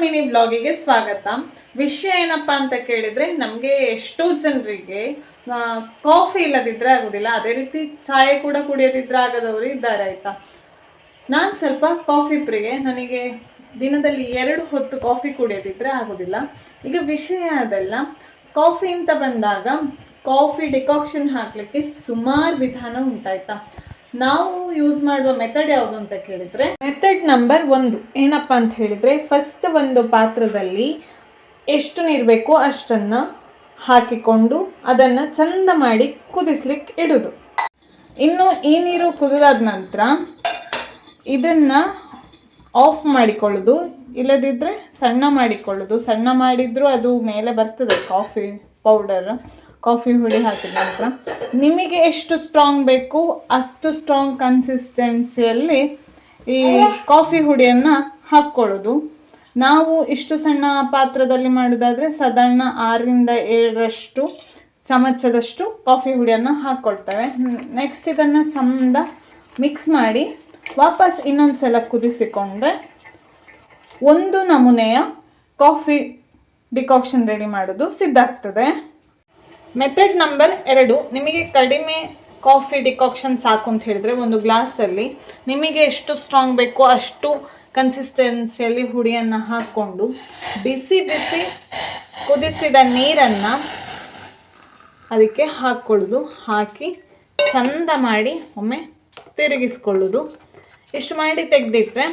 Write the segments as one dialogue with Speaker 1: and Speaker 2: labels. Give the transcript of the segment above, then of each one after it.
Speaker 1: Mini ಬ್ಲಾಗಿಗೆ ಸ್ವಾಗತ. ವಿಷಯ ಏನಪ್ಪಾ ಅಂತ ಕೇಳಿದ್ರೆ, ನಮಗೆ ಎಷ್ಟೋ ಜನರಿಗೆ ಕಾಫಿ ಇಲ್ಲದಿದ್ರೆ ಆಗೋದಿಲ್ಲ. ಅದೇ ರೀತಿ ಚಾಯ್ ಕೂಡ ಕುಡಿಯದಿದ್ರೆ ಆಗದವರು ಇದ್ದಾರೆ ಆಯ್ತಾ? ನಾನು ಸ್ವಲ್ಪ ಕಾಫಿ ಪ್ರಿಯೆ. ನನಗೆ ದಿನದಲ್ಲಿ ಎರಡು ಹೊತ್ತು ಕಾಫಿ ಕುಡಿಯದಿದ್ರೆ ಆಗೋದಿಲ್ಲ. ಈಗ ವಿಷಯ ಅದಲ್ಲ. ಕಾಫಿ ಅಂತ ಬಂದಾಗ, ಕಾಫಿ ಡಿಕಾಕ್ಷನ್ ಹಾಕ್ಲಿಕ್ಕೆ ಸುಮಾರು ವಿಧಾನ ಉಂಟಾಯ್ತಾ? ನಾವು ಯೂಸ್ ಮಾಡುವ ಮೆಥಡ್ ಯಾವುದು ಅಂತ ಕೇಳಿದ್ರೆ ಮೆಥಡ್ ನಂಬರ್ ಒಂದು. ಏನಪ್ಪಾ ಅಂತ ಹೇಳಿದ್ರೆ ಫಸ್ಟ್ ಒಂದು ಪಾತ್ರದಲ್ಲಿ ಎಷ್ಟು ನೀರು ಬೇಕೋ ಅಷ್ಟನ್ನ ಹಾಕಿಕೊಂಡು ಅದನ್ನು ಚಂದ ಮಾಡಿ ಕುದಿಸ್ಲಿಕ್ಕೆ ಇಡುದು. ಇನ್ನು ಈ ನೀರು ಕುದಿದಾದ ನಂತರ ಇದನ್ನ ಆಫ್ ಮಾಡಿಕೊಳ್ಳೋದು ಇಲ್ಲದಿದ್ದರೆ ಸಣ್ಣ ಮಾಡಿಕೊಳ್ಳೋದು. ಸಣ್ಣ ಮಾಡಿದರೂ ಅದು ಮೇಲೆ ಬರ್ತದೆ ಕಾಫಿ ಪೌಡರ್ ಕಾಫಿ ಹುಡಿ ಹಾಕಿದ ನಂತರ. ನಿಮಗೆ ಎಷ್ಟು ಸ್ಟ್ರಾಂಗ್ ಬೇಕು, ಅಷ್ಟು ಸ್ಟ್ರಾಂಗ್ ಕನ್ಸಿಸ್ಟೆನ್ಸಿಯಲ್ಲಿ ಈ ಕಾಫಿ ಹುಡಿಯನ್ನು ಹಾಕ್ಕೊಳ್ಳೋದು. ನಾವು ಇಷ್ಟು ಸಣ್ಣ ಪಾತ್ರದಲ್ಲಿ ಮಾಡೋದಾದರೆ ಸಾಧಾರಣ ಆರರಿಂದ ಏಳರಷ್ಟು, ಚಮಚದಷ್ಟು ಕಾಫಿ ಹುಡಿಯನ್ನು ಹಾಕ್ಕೊಳ್ತೇವೆ. ನೆಕ್ಸ್ಟ್ ಇದನ್ನು ಚಂದ ಮಿಕ್ಸ್ ಮಾಡಿ ವಾಪಸ್ ಇನ್ನೊಂದು ಸಲ ಕುದಿಸಿಕೊಂಡ್ರೆ ಒಂದು ನಮೂನೆಯ ಕಾಫಿ ಡಿಕಾಕ್ಷನ್ ರೆಡಿ ಮಾಡೋದು ಸಿದ್ಧ ಆಗ್ತದೆ. ಮೆಥಡ್ ನಂಬರ್ ಎರಡು. ನಿಮಗೆ ಕಡಿಮೆ ಕಾಫಿ ಡಿಕಾಕ್ಷನ್ ಸಾಕು ಅಂತ ಹೇಳಿದ್ರೆ ಒಂದು ಗ್ಲಾಸಲ್ಲಿ ನಿಮಗೆ ಎಷ್ಟು ಸ್ಟ್ರಾಂಗ್ ಬೇಕೋ ಅಷ್ಟು ಕನ್ಸಿಸ್ಟೆನ್ಸಿಯಲ್ಲಿ ಹುಡಿಯನ್ನು ಹಾಕ್ಕೊಂಡು ಬಿಸಿ ಬಿಸಿ ಕುದಿಸಿದ ನೀರನ್ನು ಅದಕ್ಕೆ ಹಾಕ್ಕೊಳ್ಳೋದು. ಹಾಕಿ ಚಂದ ಮಾಡಿ ಒಮ್ಮೆ ತಿರುಗಿಸ್ಕೊಳ್ಳೋದು. ಇಷ್ಟು ಮಾಡಿ ತೆಗೆದಿಟ್ರೆ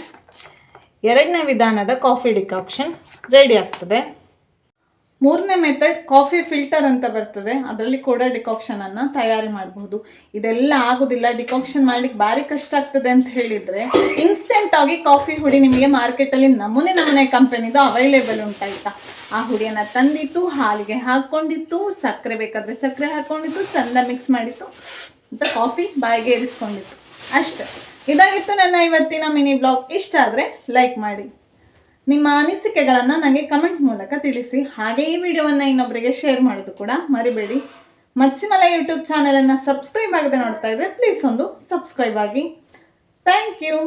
Speaker 1: ಎರಡನೇ ವಿಧಾನದ ಕಾಫಿ ಡಿಕಾಕ್ಷನ್ ರೆಡಿ ಆಗ್ತದೆ. ಮೂರನೇ ಮೆಥಡ್ ಕಾಫಿ ಫಿಲ್ಟರ್ ಅಂತ ಬರ್ತದೆ. ಅದರಲ್ಲಿ ಕೂಡ ಡಿಕಾಕ್ಷನನ್ನು ತಯಾರಿ ಮಾಡಬಹುದು ಇದೆಲ್ಲ ಆಗೋದಿಲ್ಲ. ಡಿಕಾಕ್ಷನ್ ಮಾಡ್ಲಿಕ್ಕೆ ಭಾರಿ ಕಷ್ಟ ಆಗ್ತದೆ ಅಂತ ಹೇಳಿದ್ರೆ ಇನ್ಸ್ಟೆಂಟಾಗಿ ಕಾಫಿ ಹುಡಿ ನಿಮಗೆ ಮಾರ್ಕೆಟ್ ಅಲ್ಲಿ ನಮೂನೆ ನಮೂನೆ ಕಂಪನಿದು ಅವೈಲೇಬಲ್ ಉಂಟಾಯ್ತಾ. ಆ ಹುಡಿಯನ್ನ ತಂದಿತ್ತು, ಹಾಲಿಗೆ ಹಾಕ್ಕೊಂಡಿತ್ತು, ಸಕ್ಕರೆ ಬೇಕಾದರೆ ಸಕ್ಕರೆ ಹಾಕೊಂಡಿತ್ತು ಚಂದ ಮಿಕ್ಸ್ ಮಾಡಿತ್ತು. ಅಂತ ಕಾಫಿ ಬಾಯಿಗೆ ಏರಿಸ್ಕೊಂಡಿತ್ತು ಅಷ್ಟೇ. ಇದಾಗಿತ್ತು ನನ್ನ ಇವತ್ತಿನ ಮಿನಿ ಬ್ಲಾಗ್. ಇಷ್ಟ ಆದರೆ ಲೈಕ್ ಮಾಡಿ. ನಿಮ್ಮ ಅನಿಸಿಕೆಗಳನ್ನು ನನಗೆ ಕಮೆಂಟ್ ಮೂಲಕ ತಿಳಿಸಿ. ಹಾಗೆ ಈ ವಿಡಿಯೋವನ್ನು ಇನ್ನೊಬ್ಬರಿಗೆ ಶೇರ್ ಮಾಡೋದು ಕೂಡ ಮರಿಬೇಡಿ. ಮಚ್ಚಿಮಲ ಯೂಟ್ಯೂಬ್ ಚಾನಲನ್ನು ಸಬ್ಸ್ಕ್ರೈಬ್ ಆಗದೆ ನೋಡ್ತಾ ಇದ್ರೆ ಪ್ಲೀಸ್ ಒಂದು ಸಬ್ಸ್ಕ್ರೈಬ್ ಆಗಿ. Thank you